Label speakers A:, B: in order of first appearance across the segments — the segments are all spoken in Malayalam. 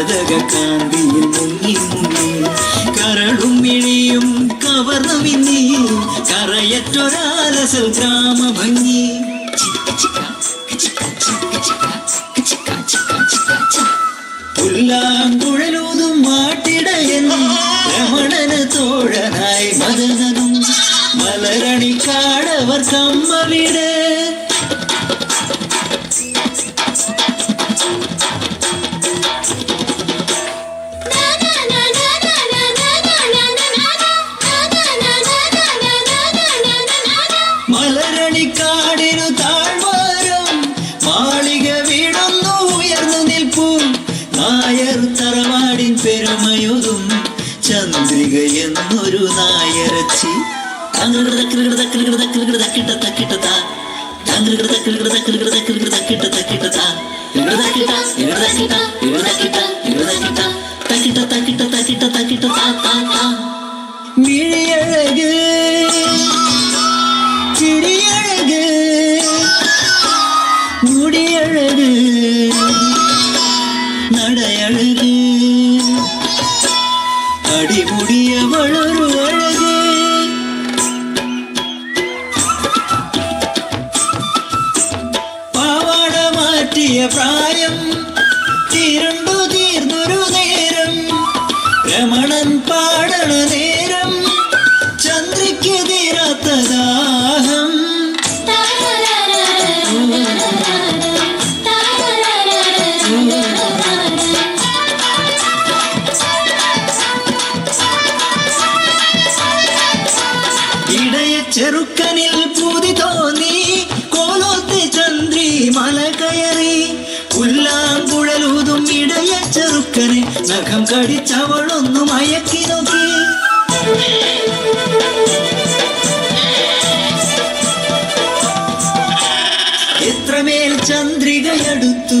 A: കനക കാന്തിയിൽ മുങ്ങി മുങ്ങി കരളും ഇഴിയും കവർന്ന വിന്നി കറയറ്റൊരാലസൽ ഗ്രാമ ഭംഗി പുല്ലാങ്കുഴലൂതും മാട്ടിടയൻ രമണന തോഴനായി മദനനും മലരണിക്കാടവർ കമ്മവിട് ചന്ദ്രിക എന്നൊരു നായരച്ചി. മിഴിയഴക് പ്രായം തിരുണ്ടു തീർന്നൊരു നേരം രമണൻ പാടണ നേരം ചന്ദ്രയ്ക്ക് ദാഹം. ഇടയ ചെറുക്കനിൽ ചെറുക്കനെ നഖം കടിച്ചവളൊന്നു മയക്കി നോക്കി. എത്രമേൽ ചന്ദ്രികയെടുത്തു.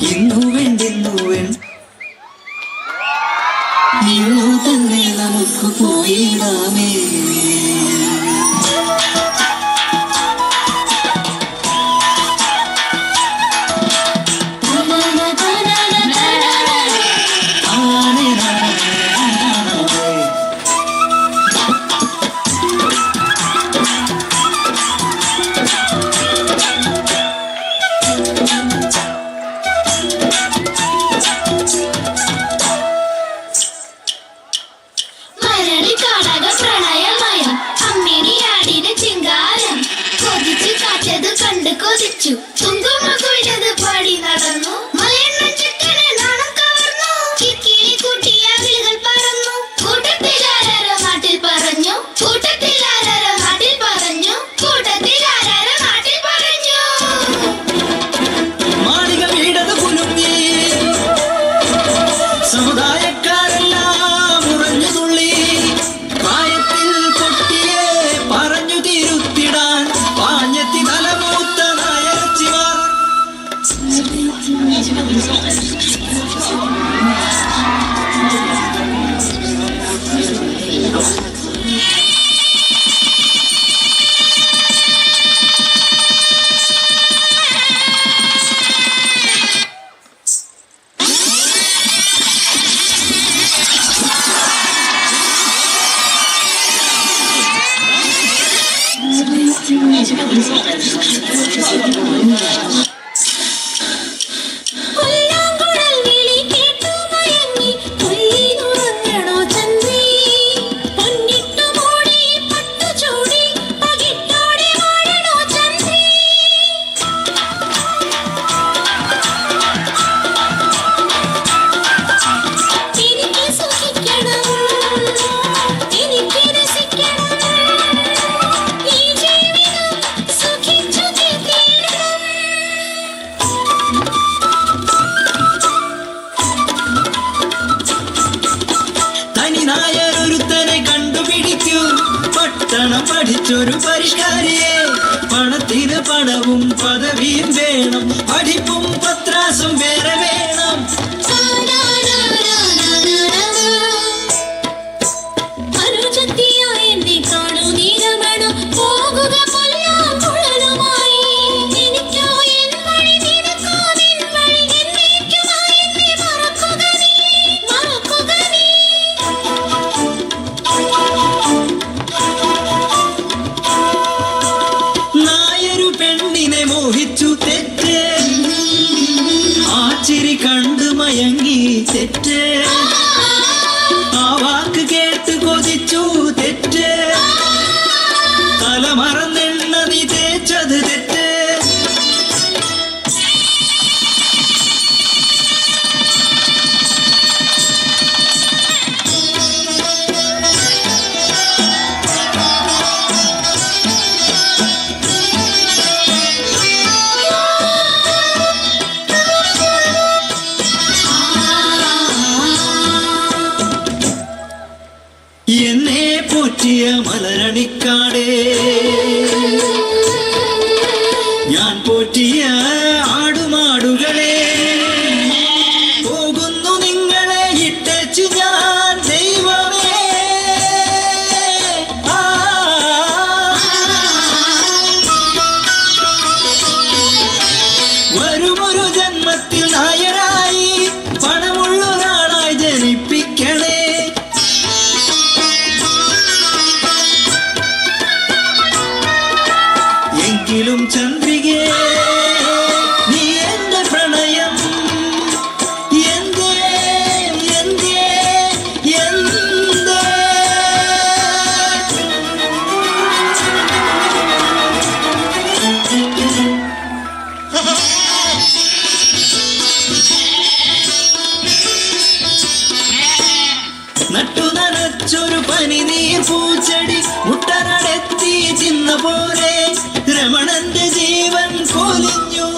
A: 沿途 did you Thank you. നനച്ചൊരു പരിഷ്കാരിയെ. പണത്തിന് പണവും പദവിയും വേണം. പഠിപ്പും പത്രാസും വേറെ വേണം.
B: അനുജത്തിയായി എന്നെ
A: പോറ്റിയ മലരണിക്കാടേ. ഞാൻ പനിനീർ പൂച്ചടി മുട്ടനടത്തി ചിന്ന പോലെ രമണന്റെ ജീവൻ കൊലിഞ്ഞു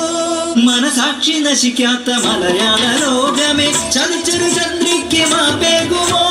A: മനസാക്ഷി നശിക്കാത്ത മലയാള ലോകമേ ചതിച്ചൊരു ചന്ദ്രിക്ക് മാപേകുമോ